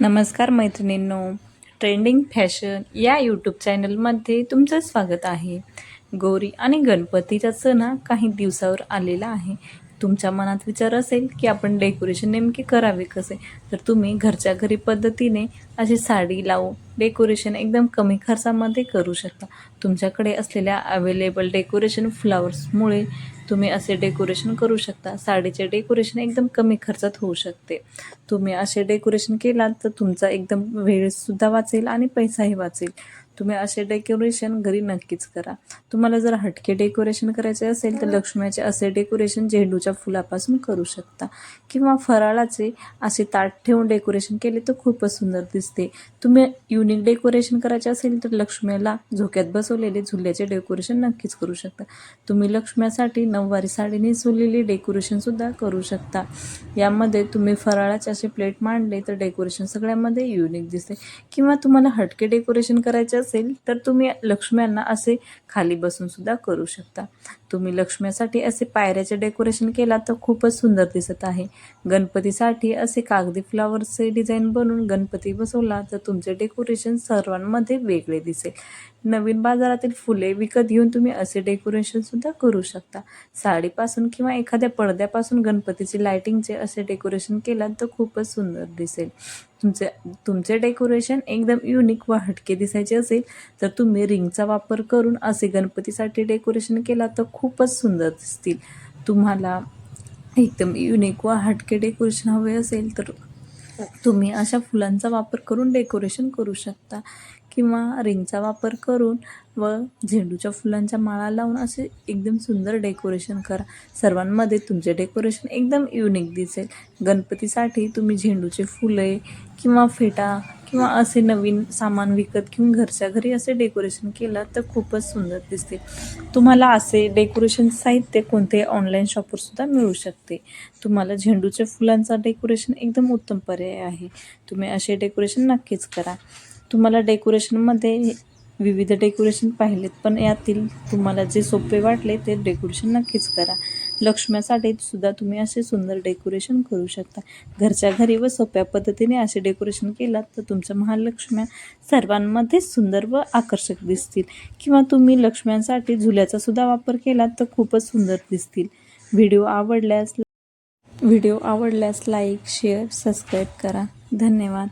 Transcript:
नमस्कार मैत्रिणींनो. Trending fashion या यूट्यूब चॅनलमध्ये तुमचं स्वागत आहे. गौरी आणि गणपतीचा सण हा काही दिवसावर आलेला आहे. तुमच्या मनात विचार असेल की आपण डेकोरेशन नेमके करावे कसे? तर तुम्ही घरच्या घरी पद्धतीने अशी साडी लावून डेकोरेशन एकदम कमी खर्चामध्ये करू शकता. तुमच्याकडे असलेल्या अवेलेबल डेकोरेशन फ्लावर्समुळे तुम्ही असे डेकोरेशन करू शकता. साडीचे डेकोरेशन एकदम कमी खर्चात होऊ शकते. तुम्ही असे डेकोरेशन केलात तर तुमचा एकदम वेळसुद्धा वाचेल आणि पैसाही वाचेल. तुम्ही असे डेकोरेशन घरी नक्कीच करा. तुम्हाला जर हटके डेकोरेशन करायचे असेल तर लक्ष्म्याचे असे डेकोरेशन झेंडूच्या फुलापासून करू शकता. किंवा फराळाचे असे ताट ठेवून डेकोरेशन केले तर खूपच सुंदर दिसते. तुम्ही युनिक डेकोरेशन करायचे असेल तर लक्ष्मीला झोक्यात बसवलेले झुल्याचे डेकोरेशन नक्कीच करू शकता. तुम्ही लक्ष्म्यासाठी नऊवारी साडी नेसवलेली डेकोरेशनसुद्धा करू शकता. यामध्ये तुम्ही फराळाचे असे प्लेट मांडले तर डेकोरेशन सगळ्यामध्ये युनिक दिसते. किंवा तुम्हाला हटके डेकोरेशन करायचे असेल तर तुम्ही लक्ष्म्यांना असे खाली बसून सुद्धा करू शकता. तुम्ही लक्ष्म्यासाठी असे पायऱ्याचे डेकोरेशन केला तर खूपच सुंदर दिसत आहे. गणपतीसाठी असे कागदी फ्लावरचे डिझाईन बनवून गणपती बसवला तर तुमचे डेकोरेशन सर्वांमध्ये वेगळे दिसेल. नवीन बाजारातील फुले विकत घेऊन तुम्ही असे डेकोरेशन सुद्धा करू शकता. साडीपासून किंवा एखाद्या पडद्यापासून गणपतीचे लायटिंगचे असे डेकोरेशन केलात तर खूपच सुंदर दिसेल. तुमचे तुमचे डेकोरेशन एकदम युनिक व हटके दिसायचे असेल तर तुम्ही रिंगचा वापर करून असे गणपतीसाठी डेकोरेशन केला तर खूपच सुंदर दिसतील. तुम्हाला एकदम युनिक व हटके डेकोरेशन हवे असेल तर तुम्ही अशा फुलांचा वापर करून डेकोरेशन करू शकता. किंवा रिंगचा वापर करून व झेंडूच्या फुलांच्या माळा लावून असे एकदम सुंदर डेकोरेशन करा. सर्वांमध्ये तुमचे डेकोरेशन एकदम युनिक दिसेल. गणपतीसाठी तुम्ही झेंडूचे फुले किंवा फेटा किंवा असे नवीन सामान विकत घेऊन घरच्या घरी असे डेकोरेशन केलं तर खूपच सुंदर दिसते. तुम्हाला असे डेकोरेशन साहित्य कोणते ऑनलाईन शॉपवरसुद्धा मिळू शकते. तुम्हाला झेंडूच्या फुलांचा डेकोरेशन एकदम उत्तम पर्याय आहे. तुम्ही असे डेकोरेशन नक्कीच करा. तुम्हाला डेकोरेशनमध्ये विविध डेकोरेशन पाहिलेत पण यातील तुम्हाला जे सोपे वाटले ते डेकोरेशन नक्कीच करा. लक्ष्म्यासाठी सुद्धा तुम्ही असे सुंदर डेकोरेशन करू शकता. घरच्या घरी व सोप्या पद्धतीने असे डेकोरेशन केलात तर तुमच्या महालक्ष्म्या सर्वांमध्ये सुंदर व आकर्षक दिसतील. किंवा तुम्ही लक्ष्म्यांसाठी झुल्याचा सुद्धा वापर केलात तर खूपच सुंदर दिसतील. व्हिडिओ आवडल्यास व्हिडिओ आवडल्यास लाईक शेअर सबस्क्राईब करा. धन्यवाद.